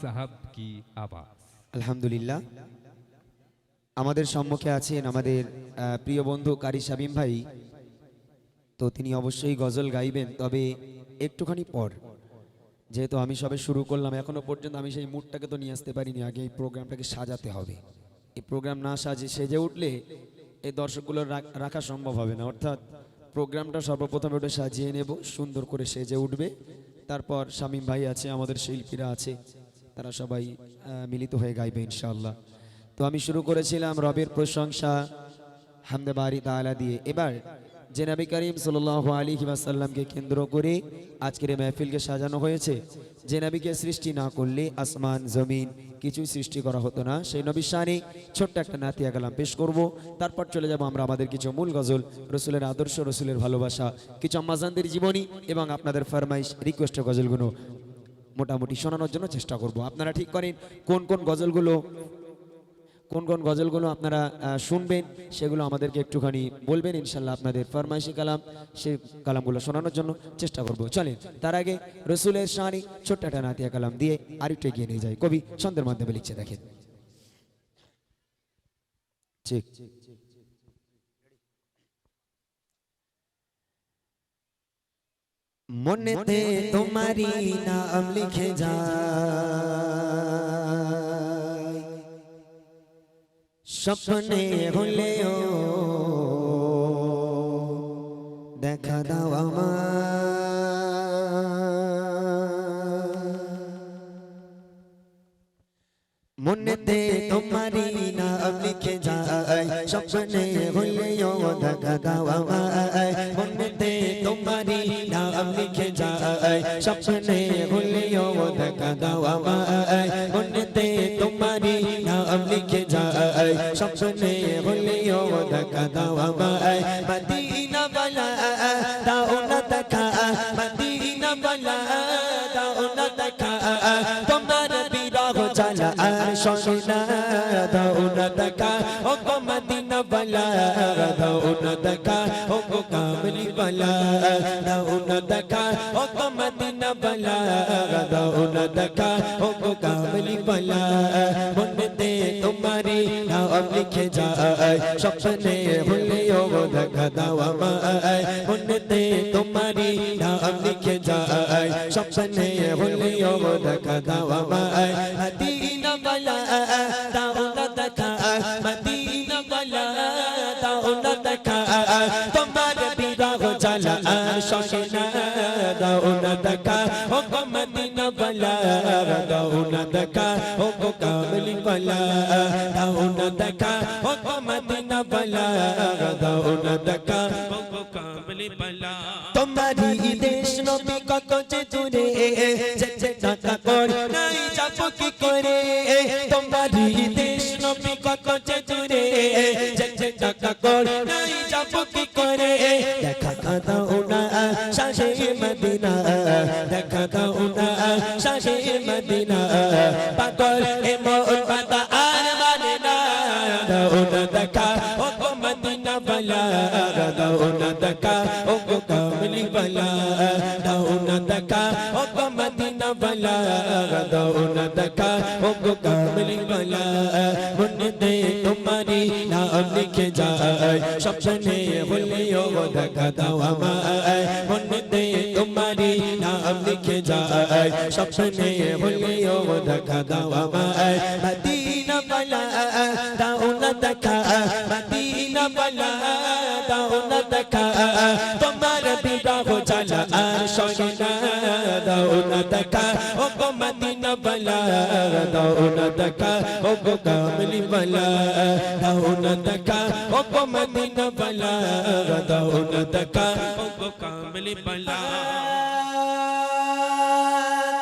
সাহাব কি আলহামদুলিল্লাহ। আমাদের সম্মুখে আছেন আমাদের প্রিয় বন্ধু কারি শামিম ভাই। তো তিনি অবশ্যই গজল গাইবেন, তবে একটুখানি পর। যেহেতু আমি সবে শুরু করলাম, এখনও পর্যন্ত আমি সেই মুডটাকে তো নিয়ে আসতে পারিনি, আগে এই প্রোগ্রামটাকে সাজাতে হবে। এই প্রোগ্রাম না সাজে, সেজে উঠলে এই দর্শকগুলো রাখা সম্ভব হবে না। অর্থাৎ প্রোগ্রামটা সর্বপ্রথম ওটা সাজিয়ে নেব, সুন্দর করে সেজে উঠবে। তারপর শামীম ভাই আছে, আমাদের শিল্পীরা আছে, তারা সবাই মিলিত হয়ে গাইবে ইনশাল্লাহ তো আমি শুরু করেছিলাম রবের প্রশংসা হামদে বাড়ি তালা দিয়ে। এবার যে নবী করিম সাল্লাল্লাহু আলাইহি ওয়াসাল্লামকে কেন্দ্র করে আজকের মাহফিলকে সাজানো হয়েছে। যে নবীকে সৃষ্টি না করলে আসমান, জমিন কিছু সৃষ্টি করা হতো না। সেই নবীর শানে ছোট্ট একটা নাতিয়া কালাম পেশ করব। তারপর চলে যাব আমরা আমাদের কিছু মূল গজল, রসুলের আদর্শ, রসুলের ভালোবাসা, কিছু আম্মাজানদের জীবনী এবং আপনাদের ফরমাইশ রিকোয়েস্টের গজলগুলো মোটামুটি শোনানোর জন্য চেষ্টা করব। আপনারা ঠিক করেন কোন কোন গজলগুলো কোন কোন গজলগুলো আপনারা শুনবেন সেগুলো আমাদেরকে একটুখানি বলবেন ইনশাল্লাহ আপনাদের ফরমাইশি কালাম সেই কালামগুলো শোনানোর জন্য চেষ্টা করব। চলেন তার আগে রসুলের শানি ছোট্ট একটা নাতিয়া কালাম দিয়ে আরেকটু এগিয়ে নিয়ে যায় কবি ছন্দের মাধ্যমে লিখছে দেখেন। ঠিক। মনেতে তোমারি নাম লিখে যায় স্বপ্নে হলেও দেখা দাও আমার। মনেতে তোমারি নাম লিখে যায়, স্বপ্নে হলেও দেখা দাও মনেতে তোমারি নাম লিখে যায়, স্বপ্নে হলেও দেখা দাও মনেতে তোমারি নাম লিখে যায় স্বপ্নে হলেও দেখা দাও আমায়। মদিনা বালা, দাও না দেখা। মদিনা বালা, দাও না দেখা। তোমার বিরহ চালা, আর দাও না দেখা। ও মদিনা বালা, দাও না দেখা। ও কামলি বালা, দাও না দেখা। ও মদিনা বালা, দাও না দেখা। ও কামলি বালা তোমারি নাম লিখে যায় স্বপ্নে হলেও দেখা দাও আমায়। মনেতে তোমারি নাম লিখে যায় স্বপ্নে হলেও দেখা দাও আমায়। মদিনা বালা, দাও না দেখা, মদিনা বালা, দাও না দেখা। তোমার বিরহ জ্বালা না দাও না দেখা। ও মদিনা বালা, দাও না দেখা। বালা দাও না দেখা ও মদিনা বালা দাও না দেখা কামলি বালা তোমারি দেশ নবী কত যে দূরে যেতে টাকা কর নাই যাব কি করে তোমারি দেশ নবী কত যে দূরে যেতে টাকা কর নাই যাব কি করে দেখা দাও না শাহে মদিনা পাগল এ মোর দেখা ও গো মদিনা বালা দাও না দেখা ও গো কামলি বালা দাও না দেখা ও গো মদিনা বালা দাও না দেখা ও গো কামলি বালা মনে দে তোমারি নাম লিখে যায় স্বপ্নে হলেও দেখা দাও আমায় মনে দে তোমারি নাম লিখে যায় তোমার বিরহ জ্বালা আর সহে না দাও না দেখা। ও গো মদিনা বালা, দাও না দেখা। ও গো কামলি বালা, দাও না দেখা। ও গো মদিনা বালা, দাও না ও গো কামলি বালা।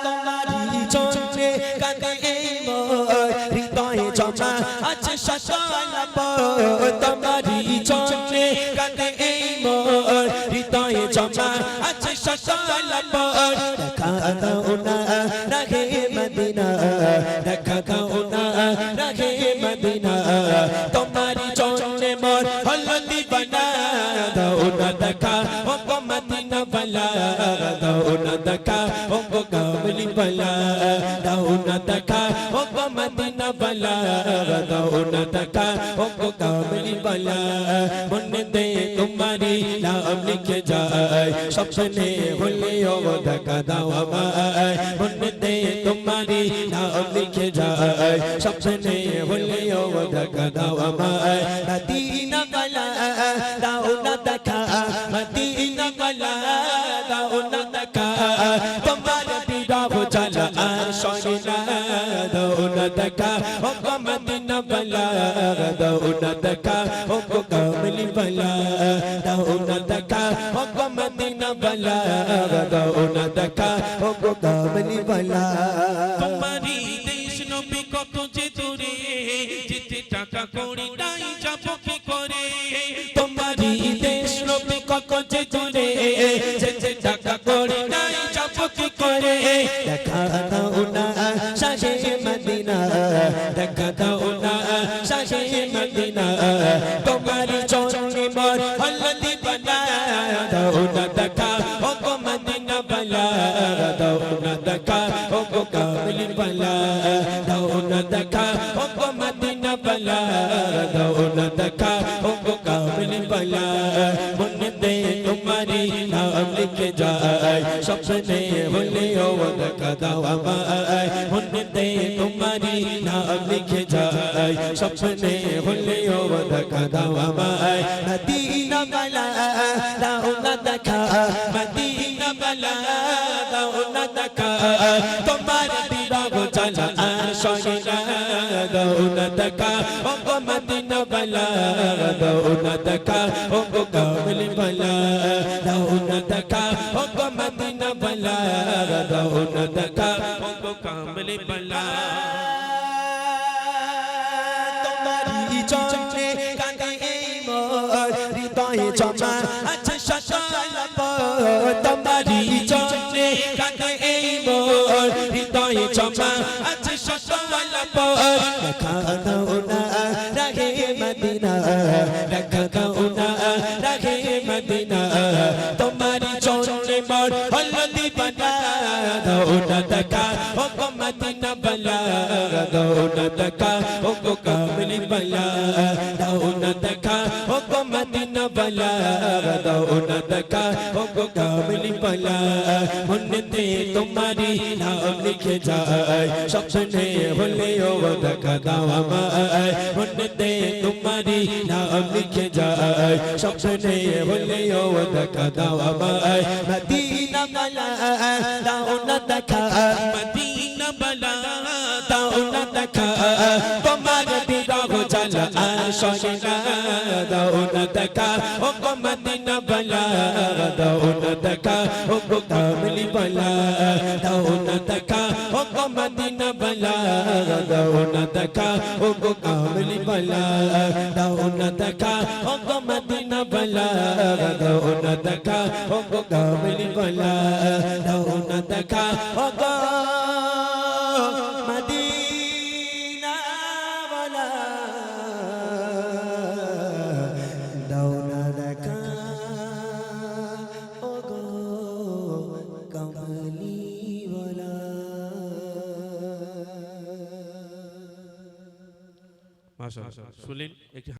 তোমারি চোখে তোমারি চোখে কাঁদে হৃদয়ে জমা আছে সকাল দেখা মদিনা বালা দাও না দেখা ও গো মদিনা বালা দাও না দেখা ও গো কামলি বালা মনে দে তোমারি নাম লিখে যায় স্বপ্নে হলে ও দেখা দাও আমায় মনে দে তোমারি নাম লিখে যায় স্বপ্নে হলে ও দেখা দাও আমায় মদিনা না দেখা ও গো মদিনা বালা দাও না দেখা ও গো কামলি বালা দাও না দেখা ও গো মদিনা বালা দাও না দেখা ও গো কামলি বালা তোমারি দেশ নবী কত যে দূরে যেতে টাকা করি নাই যাব তোমারি চরণে মর হলদি বনা দাও না দেখা ও গো মদিনা বলা দাও না দেখা ও গো কামলি বলা দাও না দেখা ও গো মদিনা বলা দাও না দেখা ও গো কামলি বলা মনে দে তোমারি নাম লিখে যায়, স্বপ্নে হলে ও দেখা দাও আমায়। মনে দে তোমারি নাম লিখে যায় স্বপ্নে হলে ও দেখা দাও আমায়। মদিনা বলা, দাও না দেখা। মদিনা বলা, দাও না দেখা। তোমার বিরাগ চালা সহিনা দাও না দেখা। ও মদিনা বলা, দাও না দেখা। ও কামলি বলা, দাও না দেখা। ও মদিনা বলা, দাও না দেখা। ও কামলে বলা। পর দেখা দাও না রাগে মদিনা দেখা দাও না রাগে মদিনা তোমারি চরণে মোর হলদি বনা দাও না দেখা ও গো মদিনা বলা দাও না দেখা ও গো কামলি বলা দাও বলা মনে তে তোমারি নাম লিখে যায়। স্বপ্নে হলে ও দেখা দাও আমায়। মনে তে তোমারি নাম লিখে যায়। স্বপ্নে হলে ও দেখা দাও আমায়। মদিনা বলা, দাও না দেখা। মদিনা বলা, দাও না দেখা। চালা সহিনা দাও না দেখা ও গো মদিনা বলা দাও না দেখা ও গো কামলি বলা দাও না দেখা ও গো মদিনা বলা দাও না দেখা ও গো কামলি বলা দাও না দেখা ও গো মদিনা বলা দাও না দেখা ও গো কামলি বলা দাও না দেখা ও গো শুনলেন একটি